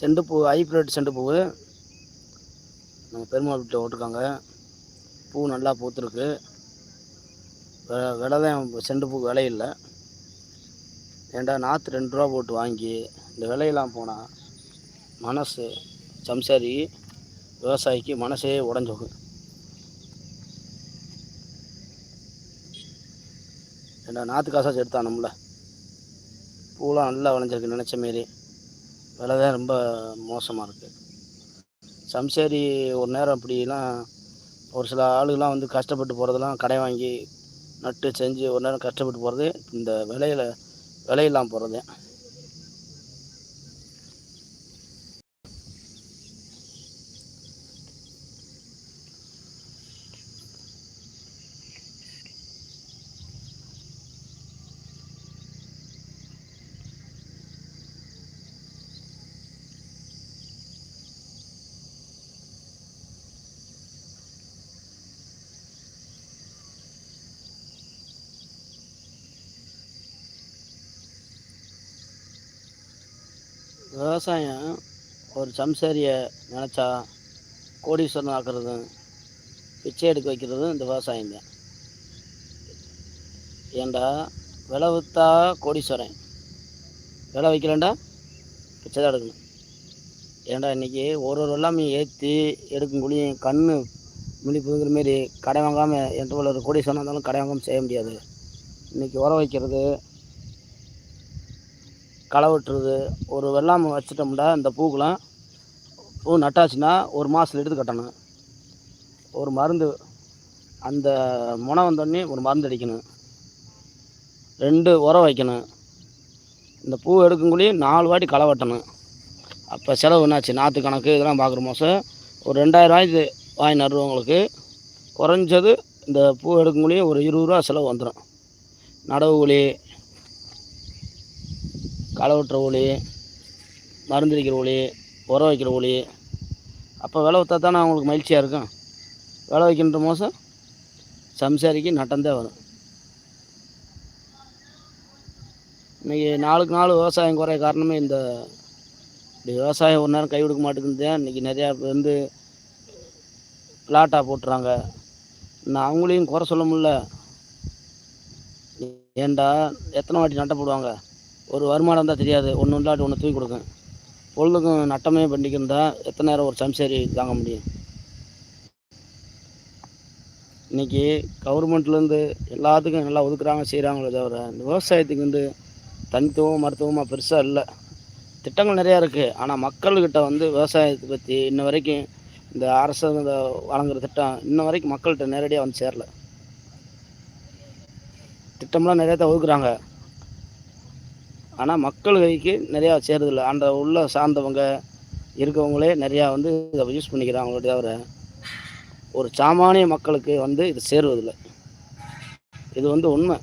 Cent பூ hybrid cent பூ. நம்ம பெருமாள் வீட்டில் விட்டுருக்காங்க பூ நல்லா பூத்துருக்கு. விலை தான் செண்டு பூ விலை இல்லை. ஏன்டா நாற்று ரெண்டு ரூபா போட்டு வாங்கி இந்த விலையெல்லாம் போனால் மனசு சம்சாரி விவசாயிக்கு மனசே உடஞ்சு ஏண்டா ஏன்டா நாற்று காசாச்சும் எடுத்தானோம்ல. பூலாம் நல்லா விளைஞ்சிருக்கு நினச்ச மாரி. விலை தான் ரொம்ப மோசமாக இருக்குது சம்சேரி ஒரு நேரம் அப்படிலாம் ஒரு சில ஆளுகள்லாம் வந்து கஷ்டப்பட்டு போகிறதெல்லாம் கடை வாங்கி நட்டு செஞ்சு ஒரு நேரம் கஷ்டப்பட்டு போகிறது இந்த விலையில விலையில்லாம் போகிறது விவசாயம் ஒரு சம்சாரியை நினச்சா கோடீஸ்வரன் ஆக்குறதும் பிச்சை எடுக்க வைக்கிறதும் இந்த விவசாயம் தான். ஏண்டா விலை விற்றா கோடீஸ்வரன். விளை வைக்கலண்டா பிச்சை தான் எடுக்கணும். ஏன்டா இன்றைக்கி ஒரு ஒரு வெள்ளாமையும் ஏற்றி எடுக்கும் குழியும் கண் முழிப்புங்கிற மாரி கடை வாங்காமல் எந்த ஒரு கோடீஸ்வரன் இருந்தாலும் கடை வாங்காமல் செய்ய முடியாது. இன்றைக்கி உரம் வைக்கிறது களை வெட்டுறது ஒரு வெள்ளாமை வச்சிட்டோம்னா இந்த பூக்கெலாம் பூ நட்டாச்சுன்னா ஒரு மாதத்துல எடுத்து கட்டணும். ஒரு மருந்து அந்த முனை வந்தோடனே ஒரு மருந்து அடிக்கணும். ரெண்டு உரம் வைக்கணும். இந்த பூ எடுக்கக்குள்ளேயும் நாலு வாட்டி களை வெட்டணும். அப்போ செலவு என்னாச்சு? நாற்று கணக்கு இதெல்லாம் பார்க்குற மாதம் ஒரு ரெண்டாயிரரூவாய்க்கு வாங்கி நடுறவங்களுக்கு குறைஞ்சது இந்த பூ எடுக்கக்குள்ளேயும் ஒரு இருபது ரூபா செலவு வந்துடும் நடவு கூலி களை வெட்டுற ஊழி மருந்தடிக்கிற ஊழி உரம் வைக்கிற ஊழி. அப்போ விலை வைத்தா தானே அவங்களுக்கு மகிழ்ச்சியாக இருக்கும். விலை வைக்கின்ற மோசம் சம்சாரிக்கு நட்டந்தே வரும். இன்றைக்கி நாளுக்கு நாள் விவசாயம் குறைய காரணமே இந்த இப்படி விவசாயம் ஒரு நேரம் கை கொடுக்க மாட்டேங்குது இன்றைக்கி நிறையா பேர் வந்து பிளாட்டாக போட்டுறாங்க. நான் அவங்களையும் குறை சொல்ல முடியல. ஏன்டா எத்தனை வாட்டி நட்டப்படுவாங்க ஒரு வருமானம் தான் தெரியாது. ஒன்று இல்லாட்டி ஒன்று தூக்கி கொடுக்கும். பொழுதுக்கும் நட்டமே பண்ணிக்கிருந்தா எத்தனை நேரம் ஒரு சம்சாரி தாங்க முடியும்? இன்றைக்கி கவர்மெண்ட்லேருந்து எல்லாத்துக்கும் நல்லா ஒதுக்குறாங்க செய்கிறாங்களே தவிர இந்த விவசாயத்துக்கு வந்து தனித்துவம் மருத்துவமாக பெருசாக இல்லை. திட்டங்கள் நிறையா இருக்குது ஆனால் மக்கள்கிட்ட வந்து விவசாயத்தை பற்றி இன்ன வரைக்கும் இந்த அரசு இந்த வழங்குற திட்டம் இன்ன வரைக்கும் மக்கள்கிட்ட நேரடியாக வந்து சேரல. திட்டம்லாம் நிறையா தான் ஒதுக்குறாங்க. ஆனால் மக்கள் கைக்கு நிறையா சேருதில்லை அந்த உள்ள சார்ந்தவங்க இருக்கவங்களே நிறையா வந்து இதை யூஸ் பண்ணிக்கிறாங்களே தவிர ஒரு சாமானிய மக்களுக்கு வந்து இது சேருவதில்லை. இது வந்து உண்மை.